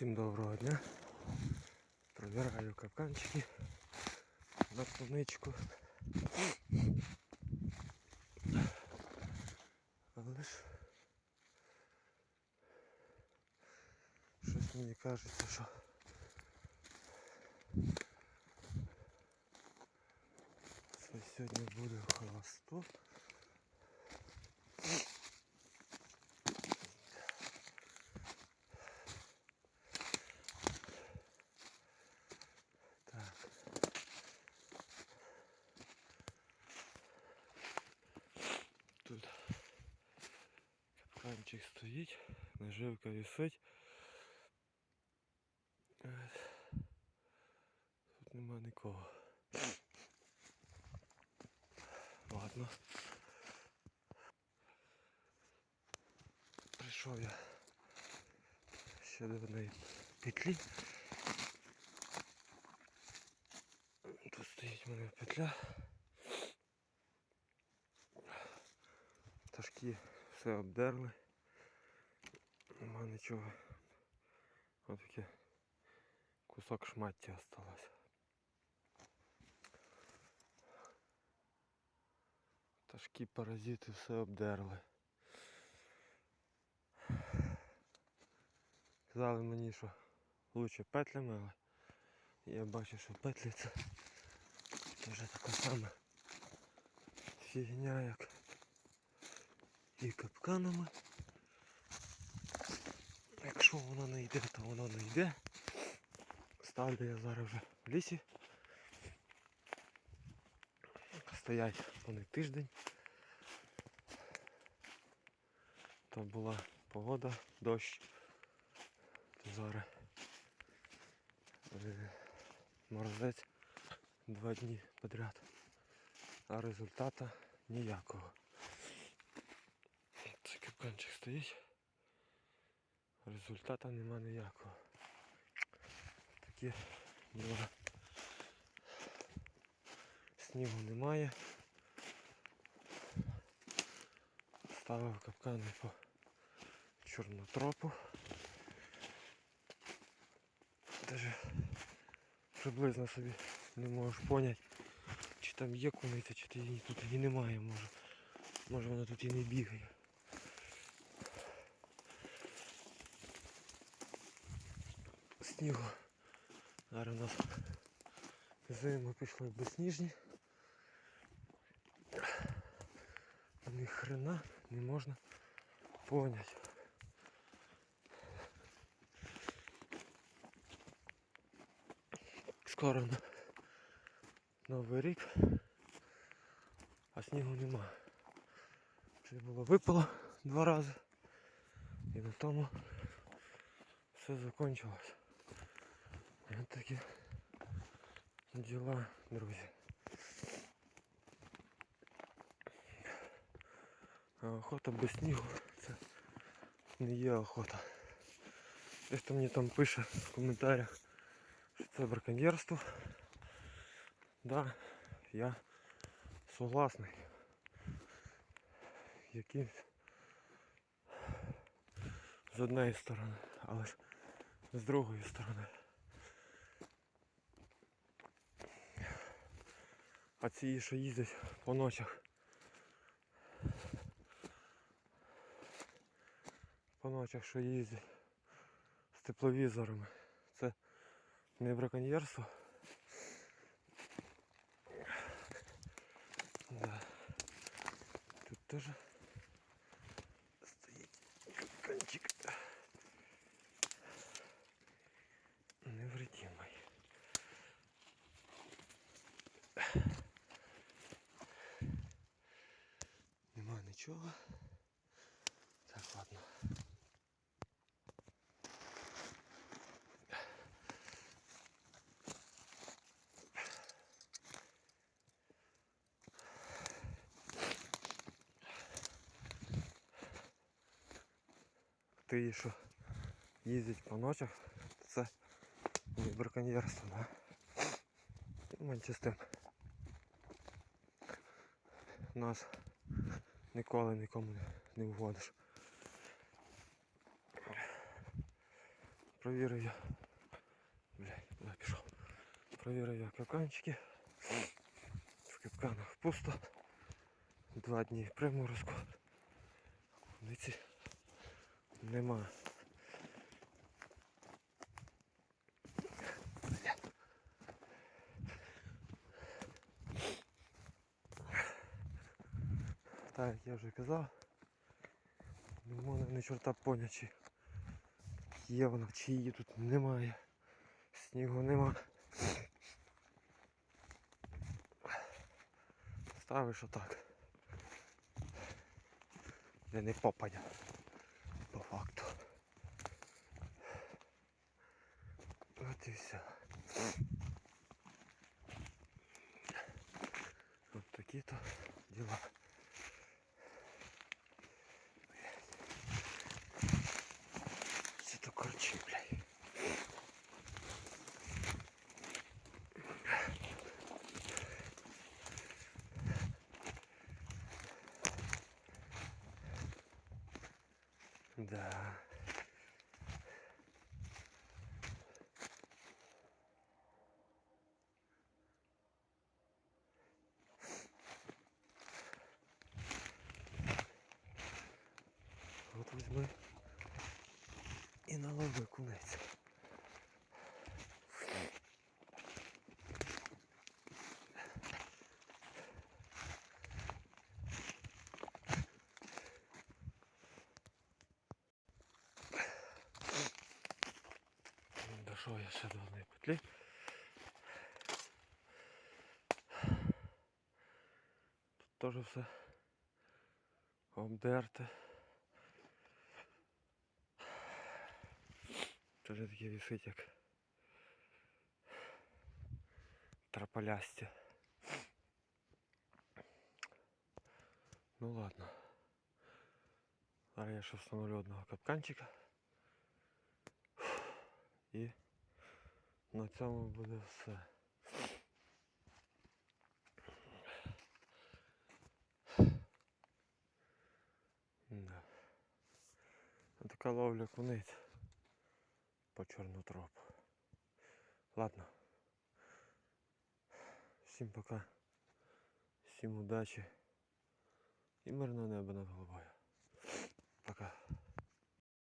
Всім доброго дня. Провіраю капканчики на полуничку. Але ж щось мені кажеться, що це сьогодні буде холосто. Капканчик стоїть, наживка висить. От. Тут нема нікого. Ладно. Прийшов я ще до одної петлі. Тут стоїть у мене петля. Пташки все обдерли. Нема нічого. Ось таке кусок шмаття осталось. Пташки паразити все обдерли. Казали мені, що лучше петлями, але я бачу, що петлі це вже така сама фігня, як і капканами. Якщо воно не йде, то воно не йде. Ставлю я зараз вже в лісі. Стоять вони тиждень. То була погода, дощ. То зараз е, морозець два дні подряд. А результата ніякого. Це капканчик стоїть. Результата нема ніякого. Такі діла. Снігу немає. Ставив капкани по чорнотропу. Даже приблизно собі не можеш поняти, чи там є куниця, чи її тут її немає, може. Може вона тут і не бігає. Снігу. Зараз у нас зима пішли безсніжні. Ні хрена не можна поняти. Скоро Новий рік, а снігу нема. Вже було випало два рази і на тому все закончилось. Ось такі діла, друзі. А охота без снігу це не є охота. Десь мені там пише в коментарях, що це браконьєрство. Да, я согласний. Якимсь з однієї сторони, але ж з другої сторони. А ці, що їздять по ночах. По ночах, що їздять з тепловізорами. Це не браконьєрство. Да. Тут теж нічого. Так, ладно. Ти що їздять по ночах, то це не браконьєрство, да? І менше з тим. Нас ніколи нікому не, угодиш. Провірив я. Бля, куди пішов? Провірив я капканчики. В капканах пусто. Два дні приморозку. Куниці нема. Так, як я вже казав, не можна ні чорта поняти, чи є вона, чи її тут немає. Снігу нема. Ставиш отак. Де не попадя. По факту. От і все. От такі-то діла. Да. От візьми і налови кунець. Дошов я ще до одної петлі. Тут теж все обдерте. Теж таке висить як траполясті. Ну ладно. Зараз я ще встановлю одного капканчика. І на цьому буде все. Да. Така ловля куниць по чорнотропу. Ладно. Всім пока. Всім удачі. І мирного неба над головою. Пока.